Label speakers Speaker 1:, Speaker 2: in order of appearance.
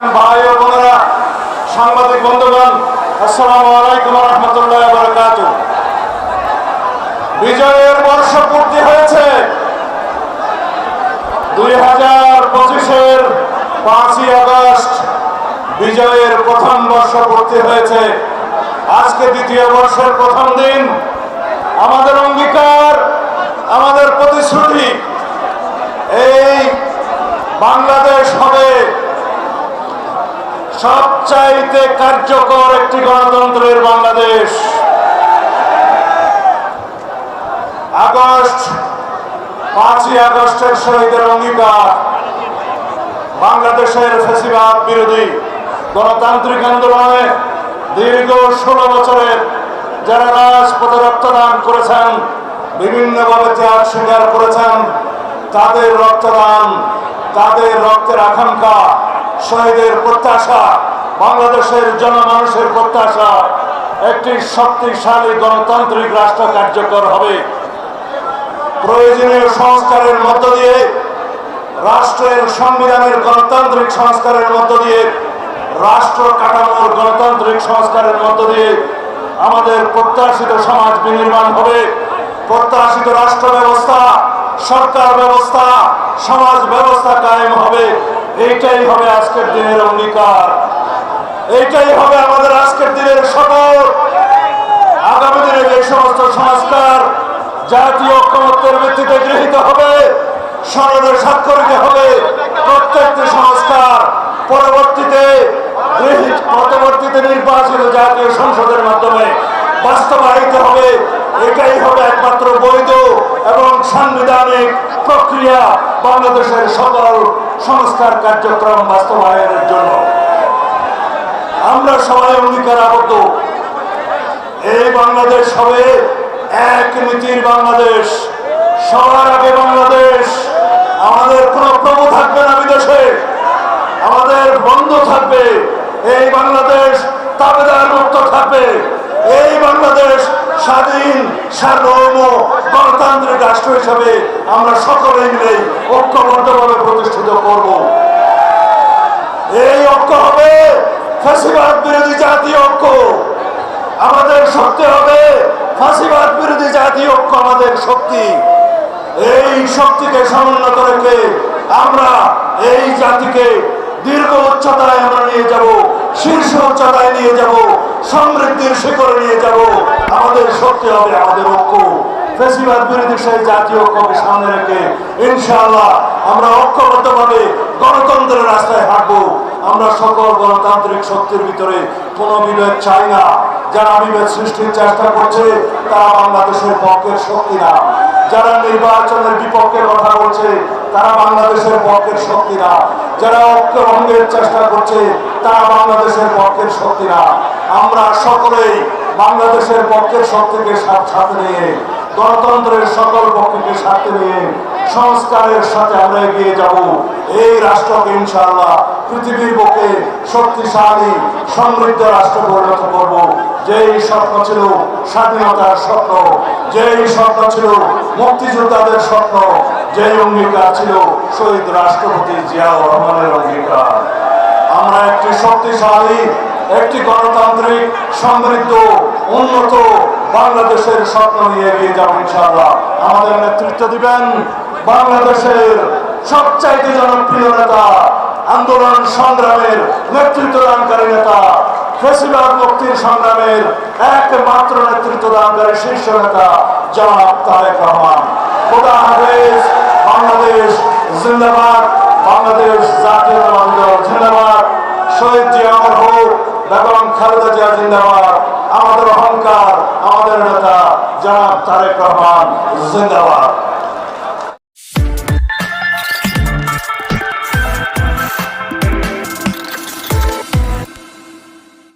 Speaker 1: ভাই ও বোনেরা, সাংবাদিক বন্ধুগণ, আসসালামু আলাইকুম রহমতুল্লাহ বারকাত। বিজয়ের বর্ষ পূর্তি হয়েছে। দুই হাজার পঁচিশের পাঁচই আগস্ট বিজয়ের প্রথম বর্ষ পূর্তি হয়েছে। আজকে দ্বিতীয় বর্ষের প্রথম দিন। আমাদের অঙ্গীকার, আমাদের প্রতিশ্রুতি, এই বাংলাদেশ হবে সবচাইতে কার্যকর একটি গণতন্ত্রের বাংলাদেশ। আগস্ট, পাঁচই আগস্টের শহীদের অঙ্গীকার। বাংলাদেশের ফেসিবাদ বিরোধী গণতান্ত্রিক আন্দোলনে দীর্ঘ ষোলো বছরের যারা রাজপথে রক্তদান করেছেন বিভিন্নভাবে ত্যাগ স্বীকার করেছেন, তাদের রক্তদান, তাদের রক্তের আকাঙ্ক্ষা শহীদের প্রত্যাশা, বাংলাদেশের জনমানুষের প্রত্যাশা, একটি শক্তিশালী গণতান্ত্রিক রাষ্ট্র কার্যকর হবে। প্রয়োজনীয় সংস্কারের মধ্য দিয়ে, রাষ্ট্রের সংবিধানের গণতান্ত্রিক সংস্কারের মধ্য দিয়ে, রাষ্ট্র কাঠামোর গণতান্ত্রিক সংস্কারের মধ্য দিয়ে আমাদের প্রত্যাশিত সমাজ বিনির্মাণ হবে। প্রত্যাশিত রাষ্ট্র ব্যবস্থা সরকার ব্যবস্থা, সমাজ ব্যবস্থা কায়েম হবে। এইটাই হবে আজকের দিনের অঙ্গীকার। এইটাই হবে আমাদের আজকের দিনের শপথ আগামী দিনে যে সমস্ত সংস্কার, জাতীয় ঐক্যমত্যের ভিত্তিতে গৃহীত হবে সনদে স্বাক্ষরিত হবে প্রত্যেকটি সংস্কার। পরবর্তীতে পরবর্তীতে নির্বাচিত জাতীয় সংসদের মাধ্যমে বাস্তবায়িত হবে। এটাই হবে একমাত্র বৈধ এবং সাংবিধানিক প্রক্রিয়া বাংলাদেশের সকল সংস্কার কার্যক্রম বাস্তবায়নের জন্য। আমরা সবাই অঙ্গীকার আবদ্ধ এই বাংলাদেশ হবে এক নীতির বাংলাদেশ। সবার আগে বাংলাদেশ। আমাদের কোনো প্রভু থাকবে না বিদেশে। আমাদের বন্ধ থাকবে। এই বাংলাদেশ তাবেদার মুক্ত থাকবে। এই বাংলাদেশ স্বাধীন, সার্বভৌম গণতান্ত্রিক রাষ্ট্র হিসাবে আমরা সকলে মিলে ঐক্যবদ্ধভাবে প্রতিষ্ঠিত করব। এই ঐক্য হবে ফাঁসিবাদ বিরোধী জাতীয় ঐক্য। আমাদের শক্তি হবে ফাঁসিবাদ বিরোধী জাতীয় ঐক্য, আমাদের শক্তি। এই শক্তিকে সমুন্নত রেখে আমরা এই জাতিকে দীর্ঘ উচ্চতায় আমরা নিয়ে যাব, শীর্ষ উচ্চতায় নিয়ে যাব, সমৃদ্ধির শিখরে নিয়ে যাব। শক্তি হবে আমাদের ঐক্য। ফেসিবাদ বিরোধী সেই জাতীয় ঐক্যকে সামনে রেখে ইনশাআল্লাহ আমরা ঐক্যবদ্ধভাবে গণতন্ত্রের রাস্তায় হাঁটবো। আমরা সকল গণতান্ত্রিক শক্তির ভিতরে কোনো বিভেদ চাই না। যারা বিভেদ সৃষ্টির চেষ্টা করছে, তারা বাংলাদেশের পক্ষের শক্তি না। যারা নির্বাচনের বিপক্ষে কথা বলছে, তারা বাংলাদেশের পক্ষের শক্তি না। যারা ঐক্য ভঙ্গের চেষ্টা করছে, তারা বাংলাদেশের পক্ষের শক্তি না। আমরা সকলেই বাংলাদেশের পক্ষের শক্তিকে সাথ- নিয়ে, গণতন্ত্রের সকল পক্ষকে সাথে নিয়ে, সংস্কারের সাথে আমরা এগিয়ে যাব। এই রাষ্ট্রকে ইনশাআল্লাহ পৃথিবীর বুকে শক্তিশালী, সমৃদ্ধ রাষ্ট্র পরিণত করব। যেই স্বপ্ন ছিল স্বাধীনতার স্বপ্ন, যেই স্বপ্ন ছিল মুক্তিযোদ্ধাদের স্বপ্ন, যেই অঙ্গীকার ছিল শহীদ রাষ্ট্রপতি জিয়াউর রহমানের অঙ্গীকার। আমরা একটি শক্তিশালী একটি গণতান্ত্রিক, সমৃদ্ধ, উন্নত বাংলাদেশের স্বপ্ন নিয়ে এগিয়ে যাব ইনশাআল্লাহ। আমাদের নেতৃত্ব দিবেন বাংলাদেশের সবচাইতে জনপ্রিয় নেতা, আন্দোলন সংগ্রামের নেতৃত্ব দানকারী নেতা, ফেসিবাদ মুক্তির সংগ্রামের একমাত্র নেতৃত্ব দানকারী শীর্ষ নেতা জনাব তারেক রহমান। খোদা হাফেজ, বাংলাদেশ জিন্দাবাদ, বাংলাদেশ জাতীয় জিন্দাবাদ। শহীদ জিয়া বেগম খালেদা জিয়া আমাদের অহংকার আমাদের নেতা জনাব তারেক রহমান জিন্দাবাদ।